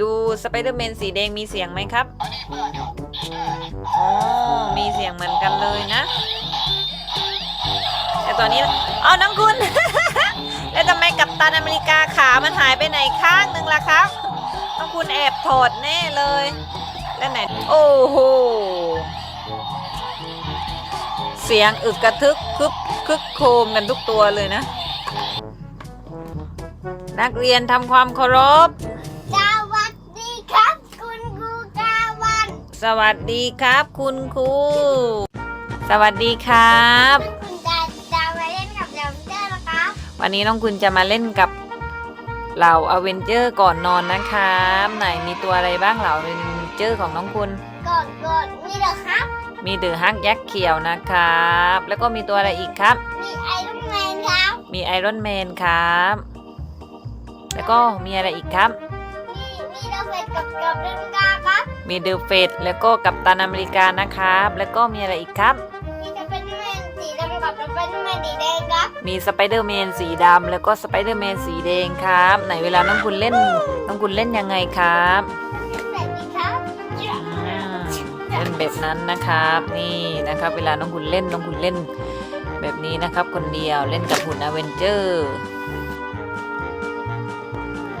ดูสไปเดอร์แมนสีแดงมีเสียงไหมครับอ๋อมีเสียงเหมือนกันเลยนะ แต่ตอนนี้เอาน้องคุณ แล้วทำไมกัปตันอเมริกาขามันหายไปไหนข้างหนึ่งล่ะครับน้องคุณแอบถอดแน่เลย แล้วไหน โอ้โหเสียงอึกกระทึกคึกคึกโครมกันทุกตัวเลยนะ นักเรียนทำความเคารพ สวัสดีครับ คุณครู สวัสดีครับ คุณจะจะมาเล่นกับเดมเจอร์นะครับวันนี้น้องคุณจะมาเล่นกับเหล่าอเวนเจอร์ก่อนนอนนะครับไหนมีตัวอะไรบ้างเหล่าอเวนเจอร์ของน้องคุณ กดกดมีเหรอครับ มีเดือฮักยักษ์เขียวนะครับ แล้วก็มีตัวอะไรอีกครับ มีไอรอนแมนครับมีไอรอนแมนครับ แล้วก็มีอะไรอีกครับ มีมีดาวเฟดกับกับเดนกาครับ มีเดอะเฟดแล้วก็กัปตันอเมริกานะครับ แล้วก็มีอะไรอีกครับ มีจะเป็นแมนสีดำกับจะเป็นแมนสีแดงครับ มีสไปเดอร์แมนสีดำแล้วก็สไปเดอร์แมนสีแดงครับ ไหนเวลาน้องคุณเล่นน้องคุณเล่นยังไงครับสวัสดีครับอืมเล่นแบบนั้นนะครับ นี่นะครับ เวลาน้องคุณเล่นน้องคุณเล่น แบบนี้นะครับ คนเดียวเล่นกับหุ่นอเวนเจอร์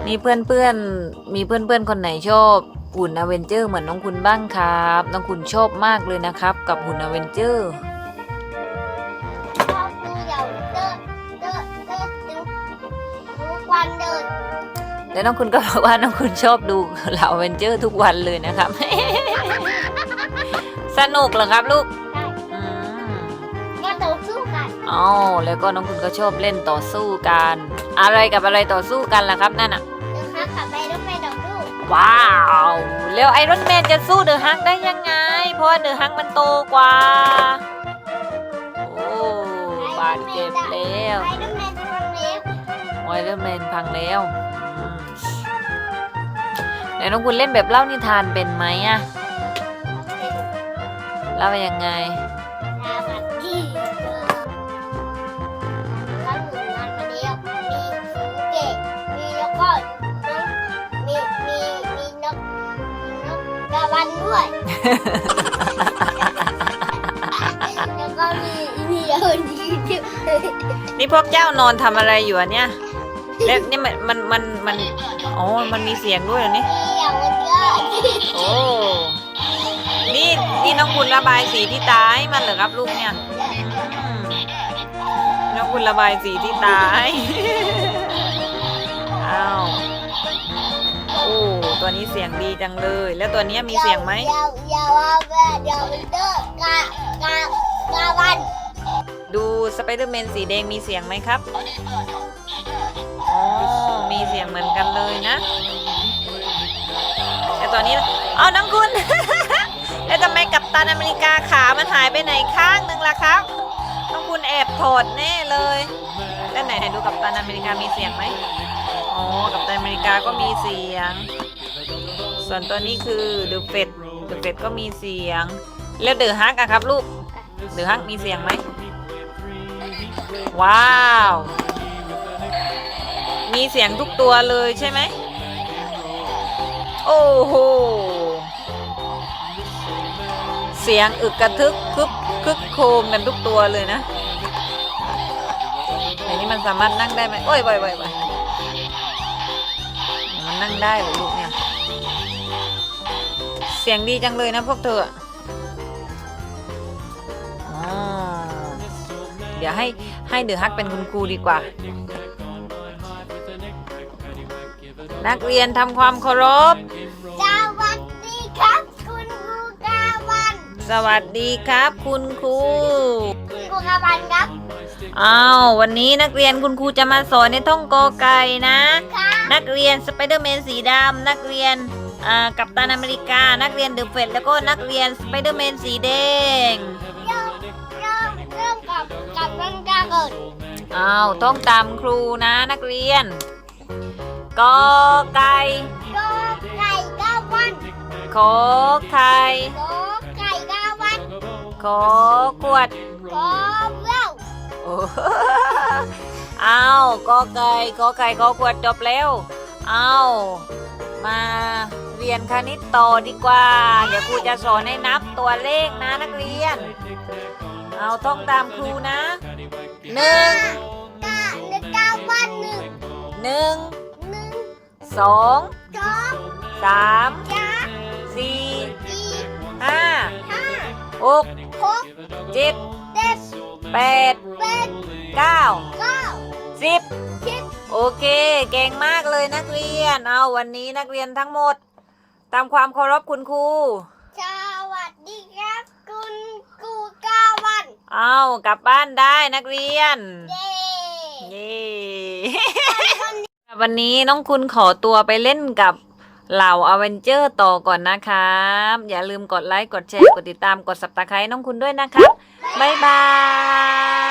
มีเพื่อนเพื่อนๆมีเพื่อนเพื่อนๆคนไหนชอบ หุ่นอเวนเจอร์เหมือนน้องคุณบ้างครับ น้องคุณชอบมากเลยนะครับ กับหุ่นอเวนเจอร์ชอบดูเดี๋ยวเดินเดินเดินเดินทุกวันเดินแล้วน้องคุณก็บอกว่าน้องคุณชอบดูเหล่าอเวนเจอร์ทุกวันเลยนะครับ สนุกเหรอครับลูกได้อืมก็ต่อสู้กันอ๋อแล้วก็น้องคุณก็ชอบเล่นต่อสู้กัน อะไรกับอะไรต่อสู้กันล่ะครับนั่นอะ ว้าวแล้วไอรอนแมนจะสู้เดอะฮักได้ยังไง เพราะว่าเดอะฮักมันโตกว่า โอ้บาดเจ็บแล้วไอรอนแมนจะทำเล็บไอรอนแมนพังแล้วอืมไหนน้องคุณเล่นแบบเล่านิทานเป็นไหมอะเล่ายังไง ด้วย แล้วก็มีมีคนที่ด้วยนี่พวกเจ้านอนทำอะไรอยู่อะเนี่ยแล้วนี่มันมันมันมันอ๋อมันมีเสียงด้วยเหรอนี่มีอย่างมันก็โอ้นี่นี่น้องคุณระบายสีที่ตาให้มันเหรอครับลูกเนี่ยอืมน้องคุณระบายสีที่ตาให้ ตัวนี้เสียงดีจังเลย แล้วตัวนี้มีเสียงไหมยาวยาวาวายาวเดอร์กากากาวัน ดูสไปเดอร์แมนสีแดงมีเสียงไหมครับอ๋อมีเสียงเหมือนกันเลยนะแต่ตอนนี้เอาน้องคุณ แล้วทำไมกัปตันอเมริกาขามันหายไปไหนข้างหนึ่งล่ะครับน้องคุณแอบถอดแน่เลยแล้วไหนไหนดูกัปตันอเมริกามีเสียงไหม อ๋อ กัปตันอเมริกาก็มีเสียง ส่วนตัวนี้คือเดอะเฟดเดอะเฟดก็มีเสียง แล้วเดอะฮักอะครับลูก เดอะฮักมีเสียงไหม ว้าว มีเสียงทุกตัวเลยใช่ไหม โอ้โห เสียงอึกกระทึกคึกคึกโครมกันทุกตัวเลยนะไอ้นี่มันสามารถนั่งได้ไหมโอ้ยบ่อยบ่อยบ่อย นนั่งได้เหรอลูกเนี่ย เสียงดีจังเลยนะพวกเธออะอ๋อเดี๋ยวให้ให้เดือฮักเป็นคุณครูดีกว่า นักเรียนทำความเคารพ สวัสดีครับคุณครูกาวัน สวัสดีครับคุณครูคุณครูกาวันครับ อ้าววันนี้นักเรียนคุณครูจะมาสอนในท่องกอไก่นะค่ะนักเรียนสไปเดอร์แมนสีดำนักเรียนอ่ากัปตันอเมริกา นักเรียนเดอะเฟดแล้วก็นักเรียนสไปเดอร์แมนสีแดงเริ่มเริ่มเริ่มกับกับรันกาเกิดอ้าวต้องตามครูนะนักเรียนกอไก่ก็ไก่กาวันขอไข่ก็ไก่กาวันขอขวดก็เล่าโอ้โหอ้าวกอไก่กอไก่ขอขวดจบแล้วอ้าวมาเรียนคณิตต่อดีกว่า เดี๋ยวครูจะสอนให้นับตัวเลขนะนักเรียน เอาท่องตามครูนะหนึ่งเก้าหนึ่งเก้าวันหนึ่งหนึ่งหนึ่งสองสองสามสามสี่สี่ห้าห้าหกหกเจ็ดเจ็ ดแปดแปดเก้าเก้าสิบสิบโอเค เก่งมากเลยนักเรียน เอาวันนี้นักเรียนทั้งหมด ตามความเคารพคุณครูสวัสดีครับคุณครูเก้าวันเอากลับบ้านได้นักเรียน เย้เย้ วันนี้น้องคุณขอตัวไปเล่นกับ เหล่าอเวนเจอร์ต่อก่อนนะครับ อย่าลืมกดไลค์ กดแชร์ กดติดตาม กดสับตะไคร้น้องคุณด้วยนะครับ บ๊ายบาย